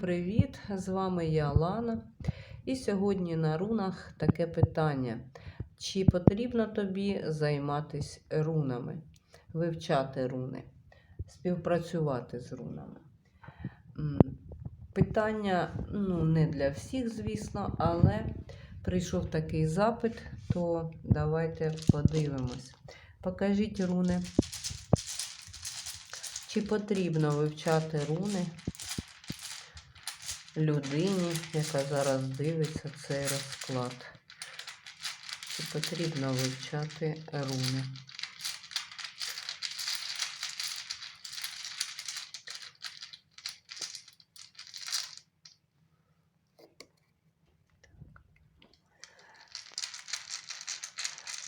Привіт! З вами я Лана. І сьогодні на рунах таке питання: чи потрібно тобі займатися рунами, вивчати руни, співпрацювати з рунами? Питання ну, не для всіх, звісно, але прийшов такий запит, то давайте подивимось. Покажіть руни. Чи потрібно вивчати руни людині, яка зараз дивиться цей розклад? Чи потрібно вивчати руни?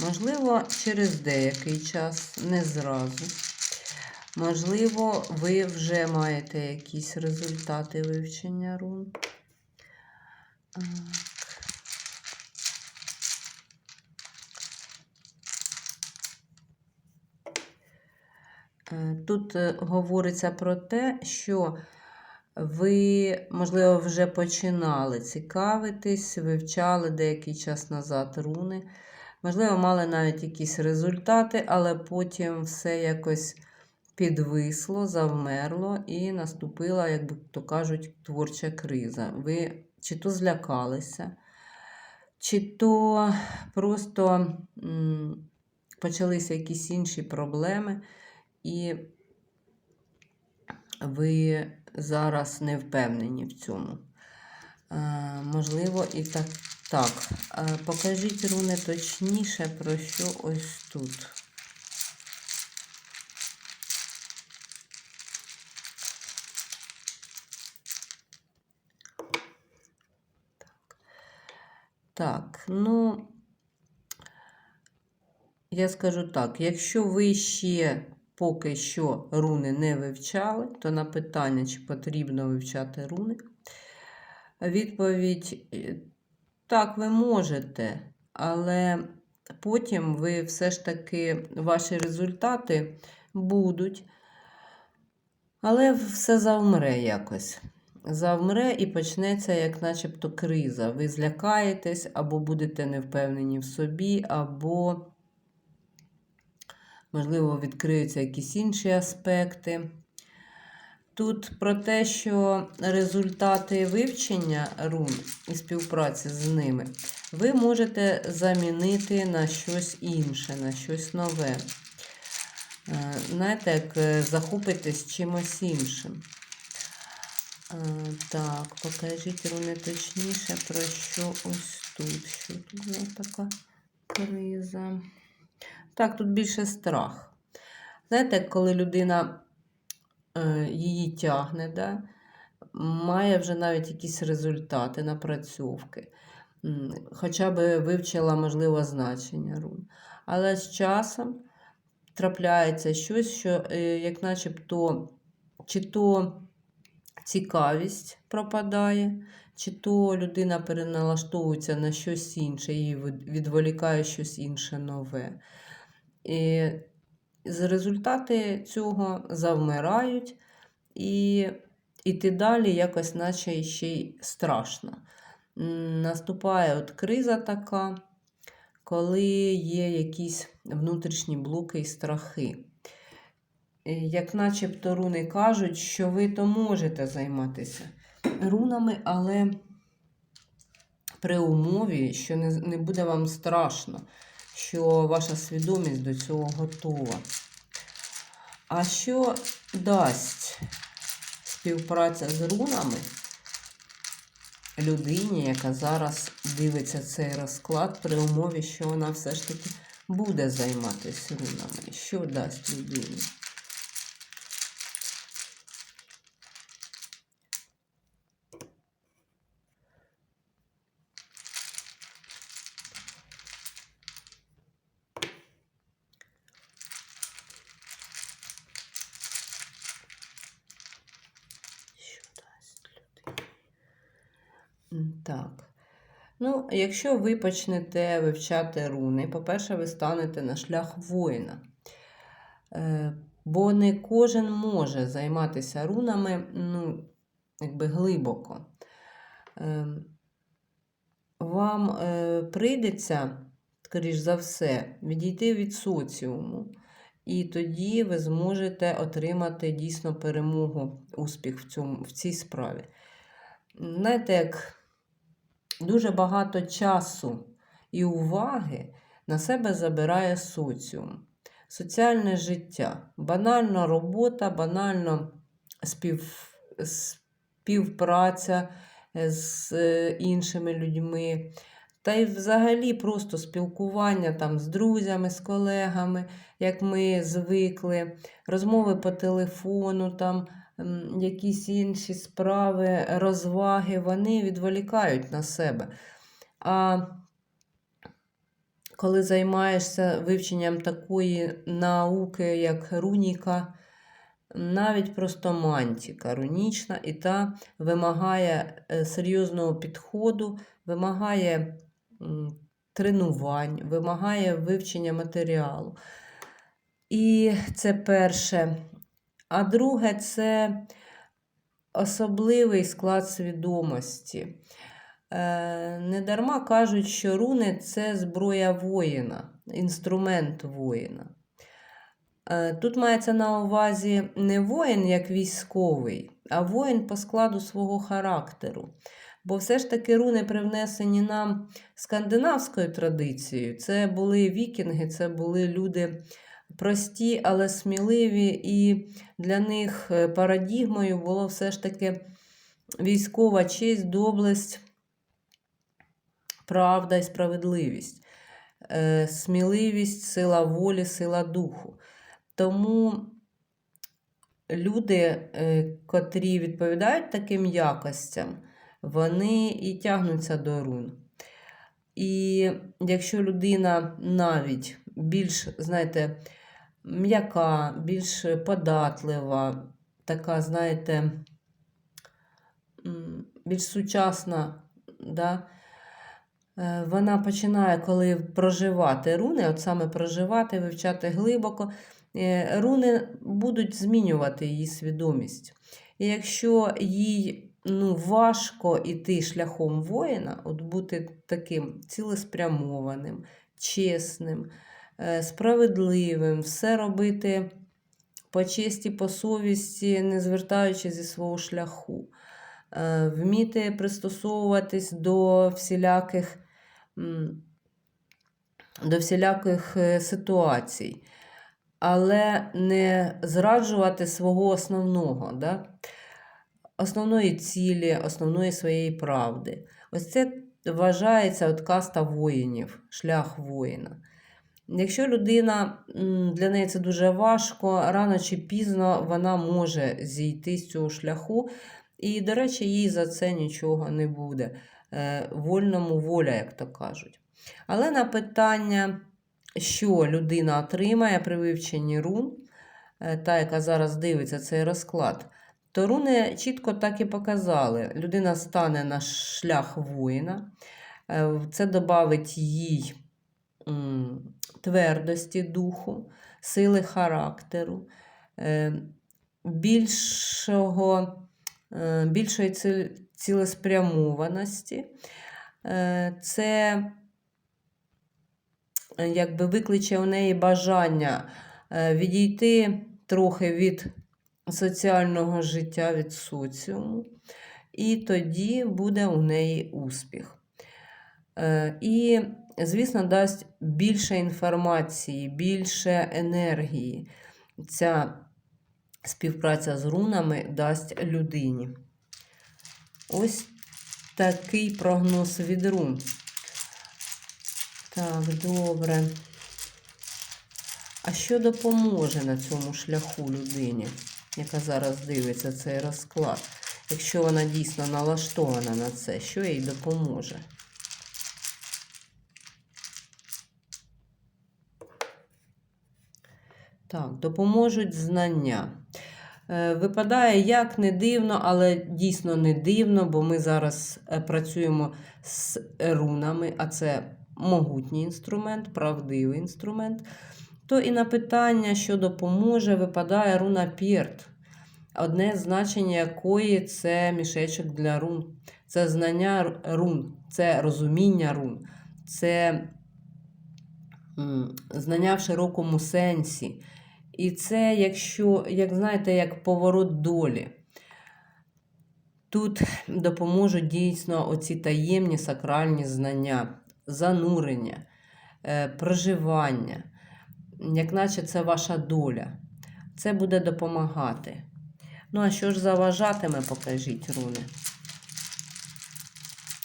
Можливо, через деякий час, не зразу. Можливо, ви вже маєте якісь результати вивчення рун. Е, Тут е, говориться про те, що ви, можливо, вже починали цікавитись, вивчали деякий час назад руни. Можливо, мали навіть якісь результати, але потім все якось підвисло, завмерло і наступила, як би то кажуть, творча криза. Ви чи то злякалися, чи то просто почалися якісь інші проблеми, і ви зараз не впевнені в цьому. Е, можливо, і так. Так, е, покажіть руни точніше, про що ось тут. Так, ну, я скажу так, якщо ви ще поки що руни не вивчали, то на питання, чи потрібно вивчати руни, відповідь е, так, ви можете, але потім ви все ж таки, ваші результати будуть, але все завмре якось завмре і почнеться, як начебто, криза. Ви злякаєтесь, або будете невпевнені в собі, або, можливо, відкриються якісь інші аспекти. Тут про те, що результати вивчення рун і співпраці з ними ви можете замінити на щось інше, на щось нове. Е, знаєте, як е, захопитись чимось іншим. Так, покажіть руни точніше, про що ось тут. Що тут була така криза? Так, тут більше страх. Знаєте, коли людина е, її тягне, да, має вже навіть якісь результати, напрацьовки. Хоча б вивчила, можливо, значення рун. Але з часом трапляється щось, що, е, як начебто, чи то цікавість пропадає, чи то людина переналаштовується на щось інше і відволікає щось інше нове. І результати цього завмирають, і іти далі якось, наче ще й страшно. Наступає от криза така, коли є якісь внутрішні блоки і страхи. Е, як начебто руни кажуть, що ви то можете займатися рунами, але при умові, що не, не буде вам страшно, що ваша свідомість до цього готова. А що дасть співпраця з рунами людині, яка зараз дивиться цей розклад, при умові, що вона все ж таки буде займатися рунами? Що дасть людині? Так. Ну, якщо ви почнете вивчати руни, по-перше, ви станете на шлях воїна. Е, бо не кожен може займатися рунами ну, якби глибоко. Ем, Вам е, прийдеться, скоріш за все, відійти від соціуму. І тоді ви зможете отримати дійсно перемогу, успіх в, цьому, в цій справі. Знаєте, як дуже багато часу і уваги на себе забирає соціум, соціальне життя, банально робота, банально спів, співпраця з е, іншими людьми. Та й взагалі просто спілкування там з друзями, з колегами, як ми звикли, розмови по телефону, там якісь інші справи, розваги, вони відволікають на себе. А коли займаєшся вивченням такої науки, як руніка, навіть просто мантіка рунічна, і та вимагає е, серйозного підходу, вимагає тренувань, вимагає вивчення матеріалу. І це перше. А друге, це особливий склад свідомості. Е, Недарма кажуть, що руни це зброя воїна, інструмент воїна. Е, Тут мається на увазі не воїн як військовий, а воїн по складу свого характеру. Бо все ж таки руни привнесені нам скандинавською традицією. Це були вікінги, це були люди прості, але сміливі, і для них е, парадігмою було все ж таки військова честь, доблесть, правда і справедливість, е, сміливість, сила волі, сила духу. Тому люди, е, котрі відповідають таким якостям, вони і тягнуться до рун. І якщо людина навіть більш, знаєте, м'яка, більш податлива, така, знаєте, більш сучасна, да, е, вона починає, коли проживати руни, от саме проживати, вивчати глибоко, е, руни будуть змінювати її свідомість. І якщо їй ну, важко йти шляхом воїна, от бути таким цілеспрямованим, чесним, справедливим, все робити по честі, по совісті, не звертаючи зі свого шляху, е, вміти пристосовуватись до всіляких, до всіляких е, ситуацій, але не зраджувати свого основного. Да? основної цілі, основної своєї правди. Ось це вважається от каста воїнів, шлях воїна. Якщо людина для неї це дуже важко, рано чи пізно вона може зійти з цього шляху, і, до речі, їй за це нічого не буде. Е, Вольному воля, як то кажуть. Але на питання, що людина отримає при вивченні рун, е, та, яка зараз дивиться цей розклад, то руни чітко так і показали. Людина стане на шлях воїна, Е, це додавить їй твердості духу, сили характеру, е, більшого, е, більшої цілеспрямованості. Е, Це якби викличе у неї бажання відійти трохи від соціального життя, від соціуму, і тоді буде у неї успіх. І, звісно, дасть більше інформації, більше енергії. Ця співпраця з рунами дасть людині. Ось такий прогноз від рун. Так, добре. А що допоможе на цьому шляху людині, яка зараз дивиться цей розклад? Якщо вона дійсно налаштована на це, що їй допоможе? Так, допоможуть знання. Е, Випадає як не дивно, але дійсно не дивно, бо ми зараз е, працюємо з рунами, а це могутній інструмент, правдивий інструмент. То і на питання, що допоможе, випадає руна Пєрт. одне значення якої це мішечок для рун. Це знання рун, це розуміння рун, це знання в широкому сенсі. І це, якщо, як знаєте, як поворот долі. Тут допоможуть дійсно оці таємні сакральні знання, занурення, е, проживання, як наче це ваша доля. Це буде допомагати. Ну, а що ж заважатиме, покажіть, руни.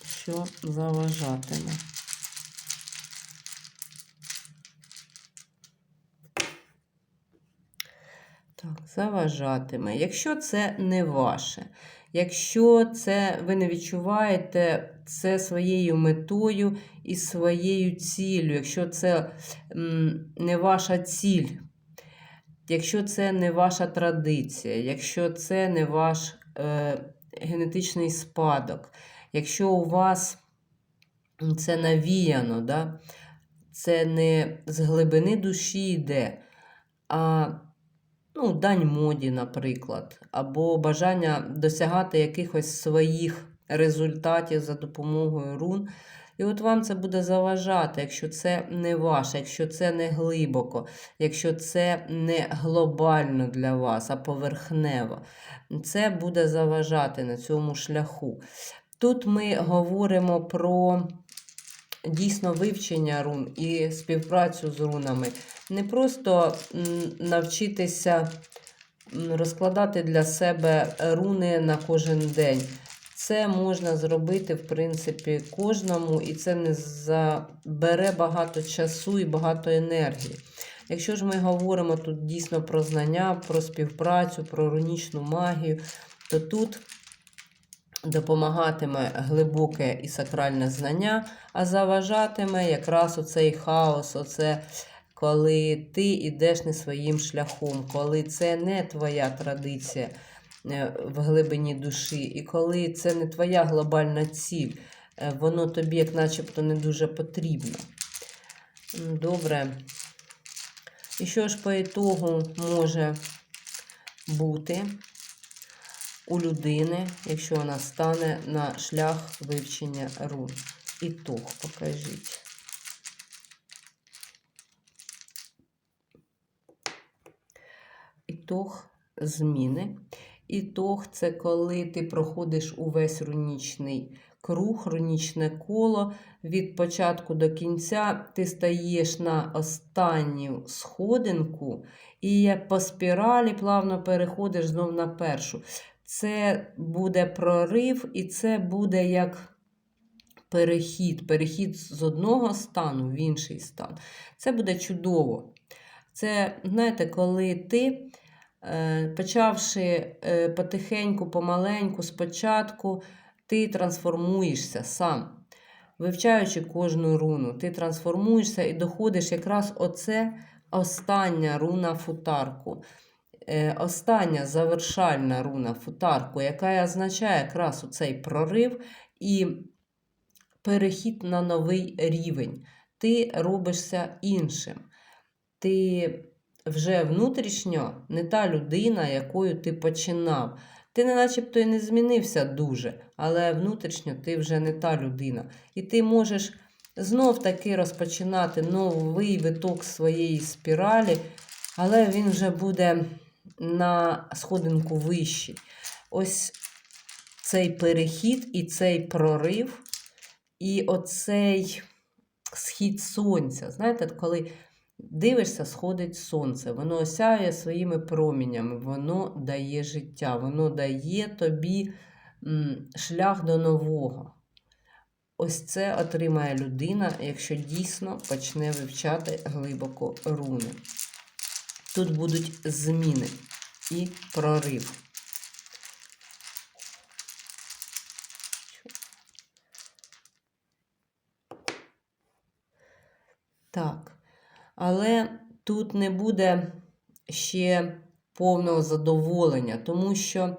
Що заважатиме? Так, заважатиме. Якщо це не ваше, якщо це ви не відчуваєте це своєю метою і своєю ціллю, якщо це не ваша ціль, якщо це не ваша традиція, якщо це не ваш е, генетичний спадок, якщо у вас це навіяно, да? це не з глибини душі йде, а ну, дань моді, наприклад, або бажання досягати якихось своїх результатів за допомогою рун. І от вам це буде заважати, якщо це не ваше, якщо це не глибоко, якщо це не глобально для вас, а поверхнево. Це буде заважати на цьому шляху. Тут ми говоримо про дійсно вивчення рун і співпрацю з рунами. Не просто навчитися розкладати для себе руни на кожен день. Це можна зробити, в принципі, кожному, і це не забере багато часу і багато енергії. Якщо ж ми говоримо тут дійсно про знання, про співпрацю, про рунічну магію, то тут допомагатиме глибоке і сакральне знання, а заважатиме якраз оцей хаос, оце коли ти йдеш не своїм шляхом, коли це не твоя традиція е, в глибині душі, і коли це не твоя глобальна ціль, е, воно тобі, як начебто, не дуже потрібно. Добре. І що ж по ітогу може бути у людини, якщо вона стане на шлях вивчення рун? Ітог покажіть. Ітог зміни. Ітог це коли ти проходиш увесь рунічний круг, рунічне коло. Від початку до кінця ти стаєш на останню сходинку і по спіралі плавно переходиш знов на першу. Це буде прорив, і це буде як перехід, перехід з одного стану в інший стан. Це буде чудово. Це, знаєте, коли ти, почавши е, потихеньку, помаленьку, спочатку, ти трансформуєшся сам. Вивчаючи кожну руну, ти трансформуєшся і доходиш якраз оце остання руна футарку. Е, Остання завершальна руна футарку, яка означає якраз цей прорив і перехід на новий рівень. Ти робишся іншим. Ти вже внутрішньо не та людина, якою ти починав. Ти не начебто і не змінився дуже, але внутрішньо ти вже не та людина. І ти можеш знов таки розпочинати новий виток своєї спіралі, але він вже буде на сходинку вищий. Ось цей перехід і цей прорив, і оцей схід сонця. Знаєте, коли дивишся, сходить сонце, воно осяє своїми промінями, воно дає життя, воно дає тобі шлях до нового. Ось це отримає людина, якщо дійсно почне вивчати глибоко руни. Тут будуть зміни і прорив. Так. Але тут не буде ще повного задоволення, тому що,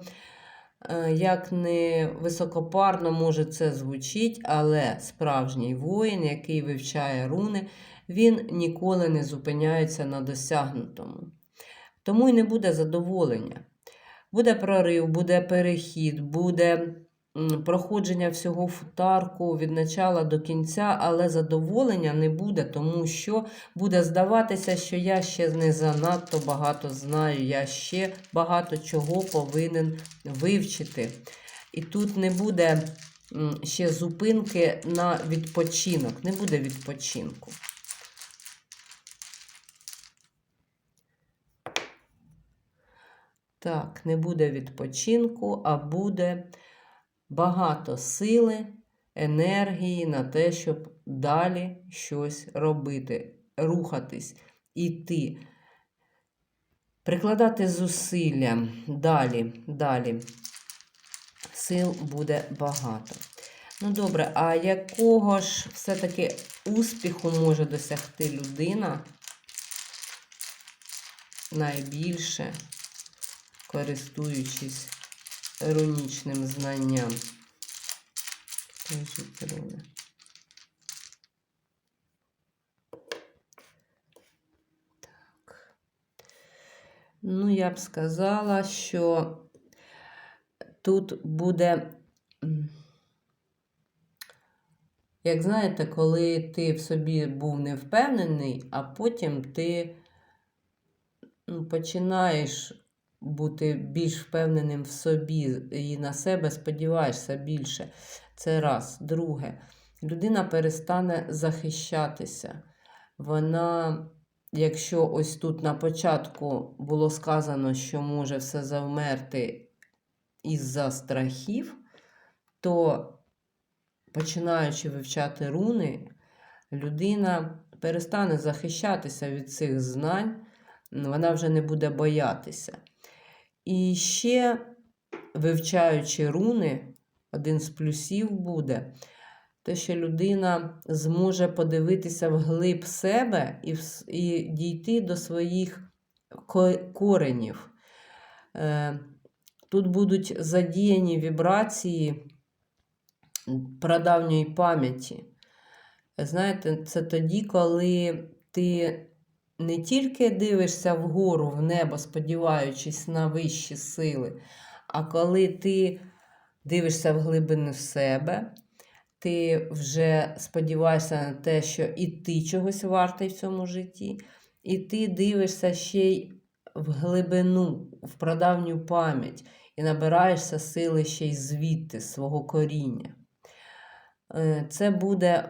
е, як не високопарно може це звучить, але справжній воїн, який вивчає руни, він ніколи не зупиняється на досягнутому. Тому й не буде задоволення. Буде прорив, буде перехід, буде проходження всього футарку від начала до кінця, але задоволення не буде, тому що буде здаватися, що я ще не занадто багато знаю, я ще багато чого повинен вивчити. І тут не буде ще зупинки на відпочинок, не буде відпочинку. Так, не буде відпочинку, а буде багато сили, енергії на те, щоб далі щось робити, рухатись, іти, прикладати зусилля. Далі, далі. Сил буде багато. Ну, добре, а якого ж все-таки успіху може досягти людина найбільше? користуючись рунічним знанням. Так. Ну, я б сказала, що тут буде, як знаєте, коли ти в собі був невпевнений, а потім ти ну, починаєш бути більш впевненим в собі і на себе сподіваєшся більше. Це раз. Друге, людина перестане захищатися. Вона, якщо ось тут на початку було сказано, що може все завмерти із-за страхів, то починаючи вивчати руни, людина перестане захищатися від цих знань, вона вже не буде боятися. І ще, вивчаючи руни, один з плюсів буде, те, що людина зможе подивитися вглиб себе і і дійти до своїх коренів. Е, тут будуть задіяні вібрації прадавньої пам'яті. Знаєте, це тоді, коли ти не тільки дивишся вгору в небо, сподіваючись на вищі сили, а коли ти дивишся в глибину себе, ти вже сподіваєшся на те, що і ти чогось вартий в цьому житті, і ти дивишся ще й в глибину, в прадавню пам'ять, і набираєшся сили ще й звідти, свого коріння. Е, це буде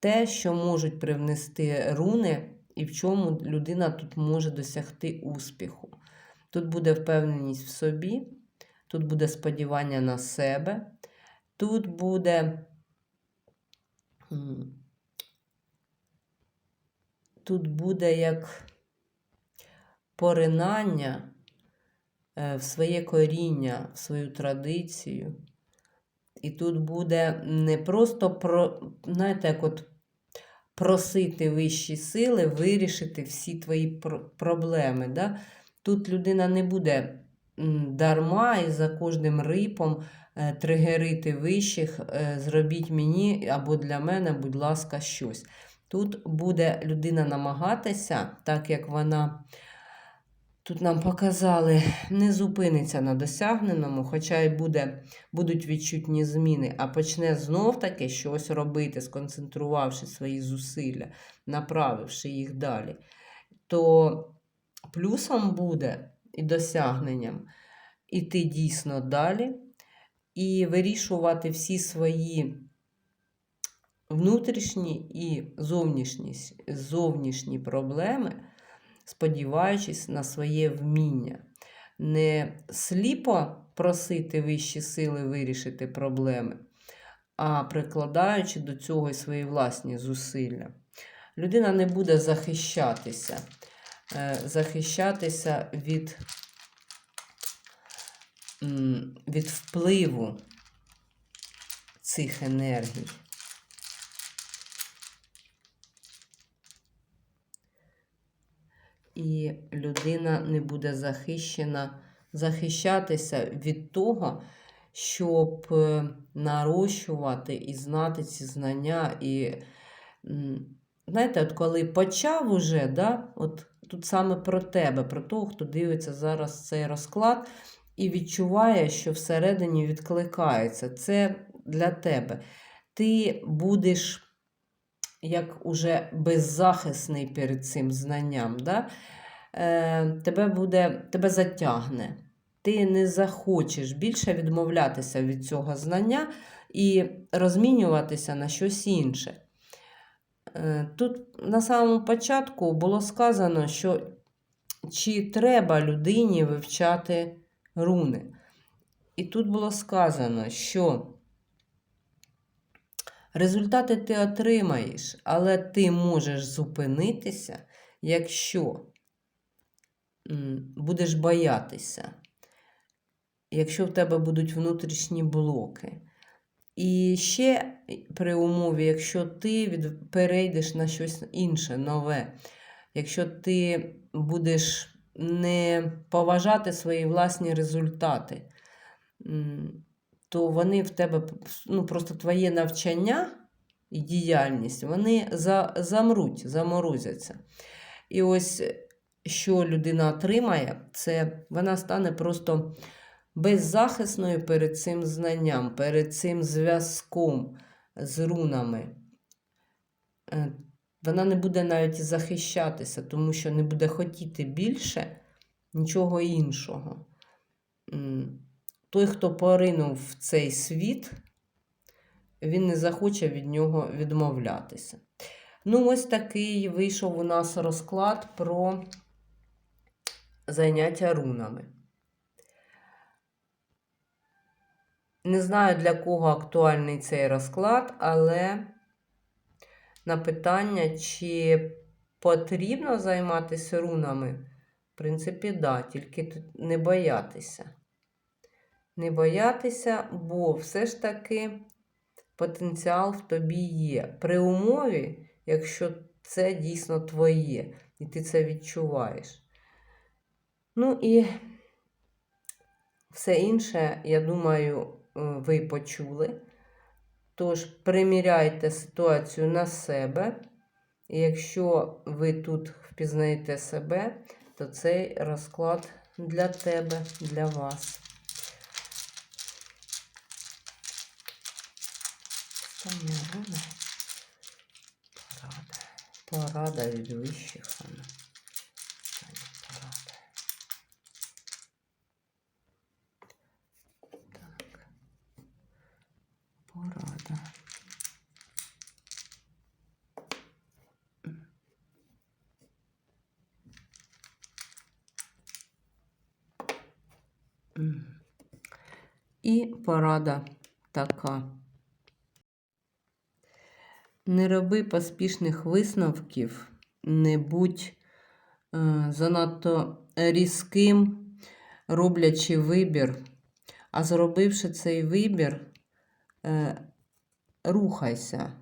те, що можуть привнести руни і в чому людина тут може досягти успіху. Тут буде впевненість в собі, тут буде сподівання на себе, тут буде. Тут буде як поринання е, в своє коріння, в свою традицію. І тут буде не просто про, знаєте, як от просити вищі сили вирішити всі твої проблеми. Да? Тут людина не буде дарма і за кожним рипом е, тригерити вищих, е, зробіть мені або для мене, будь ласка, щось. Тут буде людина намагатися, так як вона Тут нам показали, не зупиниться на досягненому, хоча й буде, будуть відчутні зміни, а почне знов-таки щось робити, сконцентрувавши свої зусилля, направивши їх далі. То плюсом буде і досягненням іти дійсно далі, і вирішувати всі свої внутрішні і зовнішні, зовнішні проблеми сподіваючись на своє вміння. Не сліпо просити вищі сили вирішити проблеми, а прикладаючи до цього і свої власні зусилля. Людина не буде захищатися, е, захищатися від, від впливу цих енергій. І людина не буде захищена, захищатися від того, щоб е, нарощувати і знати ці знання. І, знаєте, от коли почав уже, да, от тут саме про тебе, про того, хто дивиться зараз цей розклад, і відчуваєш, що всередині відкликається. Це для тебе. Ти будеш як уже беззахисний перед цим знанням. Да? Е, тебе, буде, тебе затягне. Ти не захочеш більше відмовлятися від цього знання і розмінюватися на щось інше. Е, Тут на самому початку було сказано, що чи треба людині вивчати руни. І тут було сказано, що результати ти отримаєш, але ти можеш зупинитися, якщо будеш боятися, якщо в тебе будуть внутрішні блоки. І ще при умові, якщо ти перейдеш на щось інше, нове, якщо ти будеш не поважати свої власні результати, то вони в тебе, ну просто твоє навчання і діяльність, вони за, замруть, заморозяться. І ось що людина отримає, це вона стане просто беззахисною перед цим знанням, перед цим зв'язком з рунами. Е, Вона не буде навіть захищатися, тому що не буде хотіти більше нічого іншого. Той, хто поринув в цей світ, він не захоче від нього відмовлятися. Ну, ось такий вийшов у нас розклад про заняття рунами. Не знаю, для кого актуальний цей розклад, але на питання, чи потрібно займатися рунами, в принципі, да, тільки не боятися. Не боятися, бо все ж таки потенціал в тобі є. При умові, якщо це дійсно твоє, і ти це відчуваєш. Ну і все інше, я думаю, е, ви почули. Тож приміряйте ситуацію на себе. І якщо ви тут впізнаєте себе, то цей розклад для тебе, для вас. Остання рана. Порада. Від. Анна. Остання порада. Так. Порада. І порада така. Роби поспішних висновків, не будь е, занадто різким, роблячи вибір, а зробивши цей вибір, е, рухайся.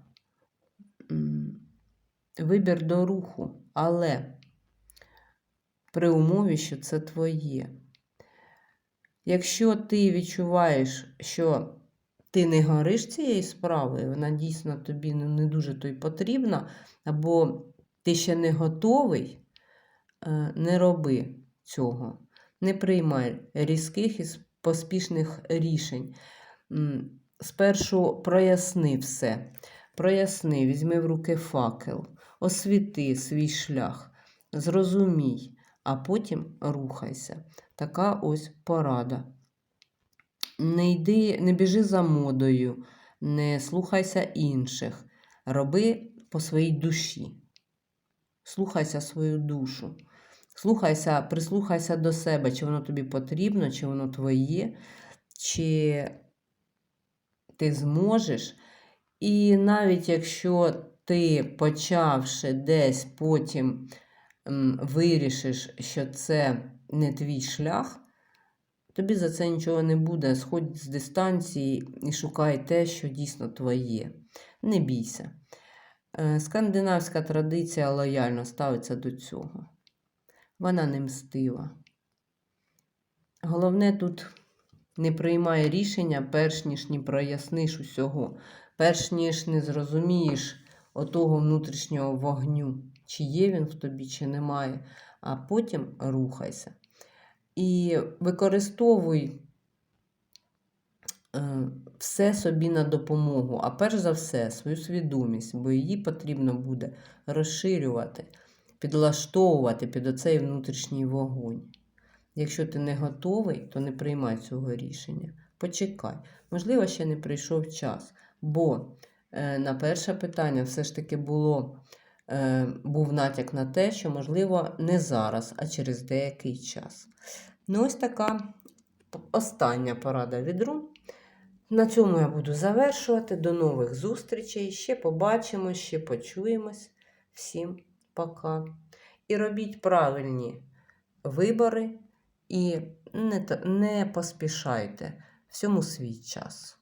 Вибір до руху, але при умові, що це твоє. Якщо ти відчуваєш, що ти не гориш цією справою, вона дійсно тобі не дуже то й потрібна, або ти ще не готовий, е, не роби цього. Не приймай різких і поспішних рішень. Спершу проясни все. Проясни, візьми в руки факел, освіти свій шлях, зрозумій, а потім рухайся. Така ось порада. Не йди, не біжи за модою, не слухайся інших. Роби по своїй душі. Слухайся свою душу. Слухайся, прислухайся до себе, чи воно тобі потрібно, чи воно твоє, чи ти зможеш. І навіть якщо ти, почавши десь потім вирішиш, що це не твій шлях, тобі за це нічого не буде. Сходь з дистанції і шукай те, що дійсно твоє. Не бійся. Е, Скандинавська традиція лояльно ставиться до цього. Вона не мстива. Головне тут не приймай рішення, перш ніж не проясниш усього, перш ніж не зрозумієш отого внутрішнього вогню, чи є він в тобі, чи немає, а потім рухайся. І використовуй е, все собі на допомогу, а перш за все свою свідомість, бо її потрібно буде розширювати, підлаштовувати під оцей внутрішній вогонь. Якщо ти не готовий, то не приймай цього рішення. Почекай. Можливо, ще не прийшов час. Бо е, на перше питання все ж таки було, був натяк на те, що, можливо, не зараз, а через деякий час. Ну, ось така остання порада від рун. На цьому я буду завершувати. До нових зустрічей. Ще побачимось, ще почуємось. Всім пока. І робіть правильні вибори і не, не поспішайте. Всьому свій час.